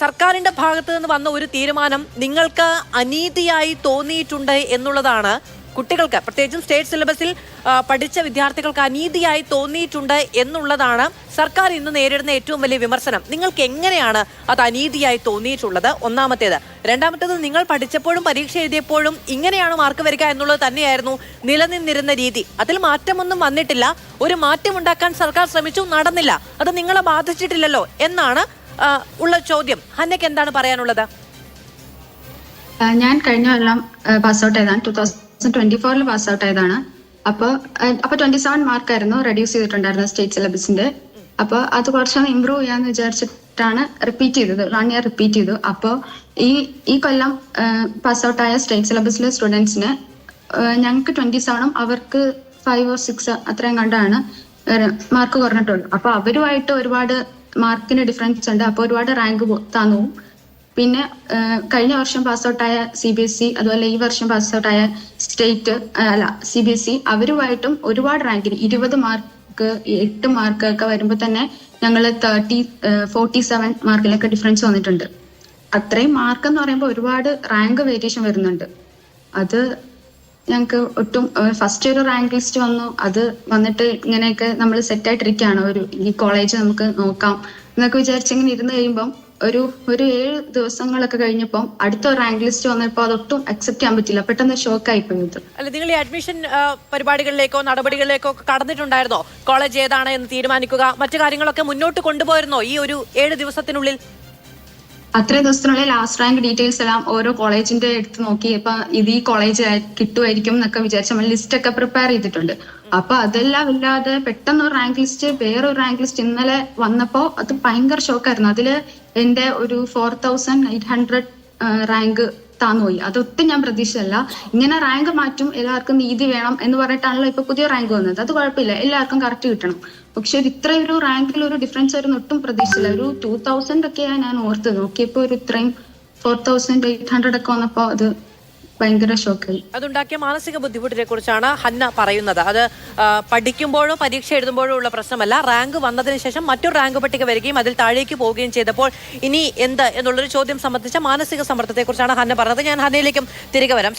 സർക്കാരിന്റെ ഭാഗത്ത് നിന്ന് വന്ന ഒരു തീരുമാനം നിങ്ങൾക്ക് അനീതിയായി തോന്നിയിട്ടുണ്ട് എന്നുള്ളതാണ് കുട്ടികൾക്ക് പ്രത്യേകിച്ചും സ്റ്റേറ്റ് സിലബസിൽ പഠിച്ച വിദ്യാർത്ഥികൾക്ക് അനീതിയായി തോന്നിയിട്ടുണ്ട് എന്നുള്ളതാണ് സർക്കാർ ഇന്ന് നേരിടുന്ന ഏറ്റവും വലിയ വിമർശനം. നിങ്ങൾക്ക് എങ്ങനെയാണ് അത് അനീതിയായി തോന്നിയിട്ടുള്ളത്? ഒന്നാമത്തേത്. രണ്ടാമത്തേത് നിങ്ങൾ പഠിച്ചപ്പോഴും പരീക്ഷ എഴുതിയപ്പോഴും ഇങ്ങനെയാണ് മാർക്ക് വരിക എന്നുള്ളത് തന്നെയായിരുന്നു നിലനിന്നിരുന്ന രീതി. അതിൽ മാറ്റമൊന്നും വന്നിട്ടില്ല. ഒരു മാറ്റം ഉണ്ടാക്കാൻ സർക്കാർ ശ്രമിച്ചു നടന്നില്ല. അത് നിങ്ങളെ ബാധിച്ചിട്ടില്ലല്ലോ എന്നാണ് ഉള്ള ചോദ്യം. ഹന്നയ്ക്ക് എന്താണ് പറയാനുള്ളത്? ഞാൻ കഴിഞ്ഞ കൊല്ലം പാസ് ഔട്ട് ആയതാണ് ടൂ തൗസൻഡ് ട്വന്റി ഫോറിൽ പാസ് ഔട്ട് ആയതാണ് അപ്പോൾ അപ്പോൾ ട്വന്റി സെവൻ മാർക്കായിരുന്നു റെഡ്യൂസ് ചെയ്തിട്ടുണ്ടായിരുന്നു സ്റ്റേറ്റ് സിലബസിന്റെ. അപ്പോൾ അത് കുറച്ചൊന്ന് ഇമ്പ്രൂവ് ചെയ്യാന്ന് വിചാരിച്ചിട്ടാണ് റിപ്പീറ്റ് ചെയ്തത്. വൺ ഇയർ റിപ്പീറ്റ് ചെയ്തു. അപ്പോൾ ഈ ഈ കൊല്ലം പാസ് ഔട്ട് ആയ സ്റ്റേറ്റ് സിലബസിലെ സ്റ്റുഡൻസിന് ഞങ്ങൾക്ക് ട്വന്റി സെവനും അവർക്ക് ഫൈവ് ഓർ സിക്സ് അത്രയും കണ്ടാണ് മാർക്ക് കുറഞ്ഞിട്ടുള്ളൂ അപ്പോൾ അവരുമായിട്ട് ഒരുപാട് മാർക്കിന് ഡിഫറൻസ് ഉണ്ട്. അപ്പൊ ഒരുപാട് റാങ്ക് താന്നു. പിന്നെ കഴിഞ്ഞ വർഷം പാസ് ഔട്ടായ സി ബി എസ് ഇ അതുപോലെ ഈ വർഷം പാസ് ഔട്ടായ സ്റ്റേറ്റ് അല്ല സി ബി എസ് ഇ അവരുമായിട്ടും ഒരുപാട് റാങ്കിന് ഇരുപത് മാർക്ക് എട്ട് മാർക്ക് ഒക്കെ വരുമ്പോൾ തന്നെ ഞങ്ങൾ തേർട്ടി ഫോർട്ടി സെവൻ മാർക്കിലൊക്കെ ഡിഫറൻസ് വന്നിട്ടുണ്ട്. അത്രയും മാർക്ക് എന്ന് പറയുമ്പോൾ ഒരുപാട് റാങ്ക് വേരിയേഷൻ വരുന്നുണ്ട്. അത് ഞങ്ങൾക്ക് ഒട്ടും ഫസ്റ്റ് ഒരു റാങ്ക് ലിസ്റ്റ് വന്നു. അത് വന്നിട്ട് ഇങ്ങനെയൊക്കെ നമ്മൾ സെറ്റ് ആയിട്ടിരിക്കുകയാണ് ഒരു ഈ കോളേജ് നമുക്ക് നോക്കാം. എന്നൊക്കെ വിചാരിച്ചിങ്ങനെ ഇരുന്ന് കഴിയുമ്പം ഒരു ഒരു ഏഴ് ദിവസങ്ങളൊക്കെ കഴിഞ്ഞപ്പം അടുത്ത റാങ്ക് ലിസ്റ്റ് വന്നപ്പോൾ അതൊട്ടും അക്സെപ്റ്റ് ചെയ്യാൻ പറ്റില്ല. പെട്ടെന്ന് ഷോക്ക് ആയി ഇത്. അല്ല നിങ്ങൾ ഈ അഡ്മിഷൻ പരിപാടികളിലേക്കോ നടപടികളിലേക്കോ കടന്നിട്ടുണ്ടായിരുന്നോ? കോളേജ് ഏതാണ് എന്ന് തീരുമാനിക്കുക മറ്റു കാര്യങ്ങളൊക്കെ മുന്നോട്ട് കൊണ്ടുപോയിരുന്നോ? ഈ ഒരു ഏഴ് ദിവസത്തിനുള്ളിൽ അത്രയും ദിവസത്തിനുള്ളിൽ ലാസ്റ്റ് റാങ്ക് ഡീറ്റെയിൽസ് എല്ലാം ഓരോ കോളേജിന്റെ എടുത്ത് നോക്കി ഇപ്പൊ ഇത് ഈ കോളേജ് കിട്ടുമായിരിക്കും എന്നൊക്കെ വിചാരിച്ച് നമ്മൾ ലിസ്റ്റ് ഒക്കെ പ്രിപ്പയർ ചെയ്തിട്ടുണ്ട്. അപ്പൊ അതെല്ലാം ഇല്ലാതെ പെട്ടെന്ന് ഒരു റാങ്ക് ലിസ്റ്റ് വേറൊരു റാങ്ക് ലിസ്റ്റ് ഇന്നലെ വന്നപ്പോ അത് ഭയങ്കര ഷോക്കായിരുന്നു അതിൽ എന്റെ ഒരു four thousand eight hundred rank താന്നുപോയി അതൊട്ടും ഞാൻ പ്രതീക്ഷിച്ചല്ല ഇങ്ങനെ റാങ്ക് മാറ്റും എല്ലാവർക്കും നീതി വേണം എന്ന് പറഞ്ഞിട്ടാണല്ലോ ഇപ്പൊ പുതിയ റാങ്ക് വന്നത്. അത് കുഴപ്പമില്ല. എല്ലാവർക്കും കറക്റ്റ് കിട്ടണം. പക്ഷെ ഒരു ഇത്രയും ഒരു റാങ്കിൽ ഒരു ഡിഫറൻസ് വരുന്ന ഒട്ടും പ്രതീക്ഷിച്ചില്ല. ഒരു ടൂ തൗസൻഡ് ഒക്കെയാണ് ഞാൻ ഓർത്തത് നോക്കിയപ്പോ ഒരു ഇത്രയും ഫോർ തൗസൻഡ് എയ്റ്റ് ഹൺഡ്രഡ് ഒക്കെ വന്നപ്പോ അത് ഭയങ്കര ഷോക്കായി. അതുണ്ടാക്കിയ മാനസിക ബുദ്ധിമുട്ടിനെ കുറിച്ചാണ് ഹന്ന പറയുന്നത്. അത് പഠിക്കുമ്പോഴോ പരീക്ഷ എഴുതുമ്പോഴോ ഉള്ള പ്രശ്നമല്ല. റാങ്ക് വന്നതിന് ശേഷം മറ്റൊരു റാങ്ക് പട്ടിക വരികയും അതിൽ താഴേക്ക് പോവുകയും ചെയ്തപ്പോൾ ഇനി എന്ത് എന്നുള്ളൊരു ചോദ്യം സംബന്ധിച്ച മാനസിക സമ്മർദ്ദത്തെക്കുറിച്ചാണ് ഹന്ന പറഞ്ഞത്. ഞാൻ ഹന്നയിലേക്കും തിരികെ വരാം.